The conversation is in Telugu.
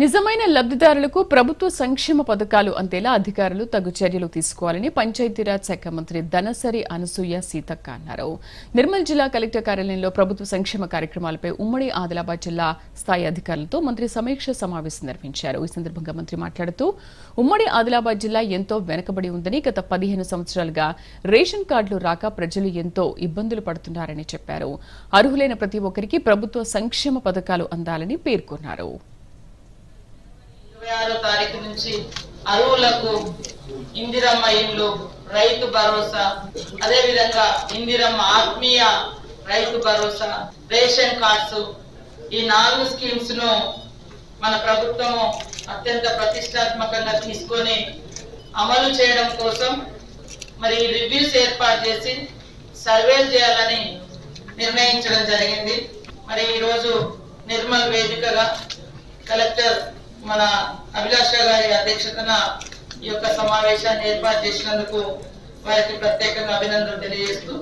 నిజమైన లబ్ధిదారులకు ప్రభుత్వ సంక్షేమ పథకాలు అందేలా అధికారులు తగు చర్యలు తీసుకోవాలని పంచాయతీరాజ్ శాఖ మంత్రి ధనసరి అనసూయ సీతక్క అన్నారు. నిర్మల్ జిల్లా కలెక్టర్ కార్యాలయంలో ప్రభుత్వ సంక్షేమ కార్యక్రమాలపై ఉమ్మడి ఆదిలాబాద్ జిల్లా స్థాయి అధికారులతో మంత్రి సమీక్ష సమావేశం నిర్వహించారు. ఈ సందర్భంగా మంత్రి మాట్లాడుతూ ఉమ్మడి ఆదిలాబాద్ జిల్లా ఎంతో వెనుకబడి ఉందని గత పదిహేను సంవత్సరాలుగా రేషన్ కార్డులు రాక ప్రజలు ఎంతో ఇబ్బందులు పడుతున్నారని చెప్పారు. అర్హులైన ప్రతి ఒక్కరికి ప్రభుత్వ సంక్షేమ పథకాలు అందాలని పేర్కొన్నారు. ఇరవై ఆరో తారీఖు నుంచి అరువులకు ఇందిరమ్మ ఇల్లు రైతు భరోసా అదే విధంగా ఇందిరమ్మ ఆత్మీయ రైతు భరోసా రేషన్ కార్డ్స్ ఈ నాలుగు స్కీమ్స్ను మన ప్రభుత్వం అత్యంత ప్రతిష్టాత్మకంగా తీసుకొని అమలు చేయడం కోసం మరి రివ్యూస్ ఏర్పాటు చేసి సర్వేలు చేయాలని నిర్ణయించడం జరిగింది. మరి ఈరోజు నిర్మల్ వేదికగా కలెక్టర్ మన అభిలాష గారి అధ్యక్షతన ఈ యొక్క సమావేశాన్ని ఏర్పాటు చేసినందుకు వారికి ప్రత్యేకంగా అభినందనలు తెలియజేస్తూ